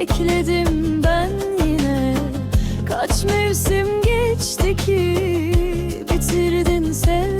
Bekledim ben yine. Kaç mevsim geçti ki Bitirdin sevdiğimi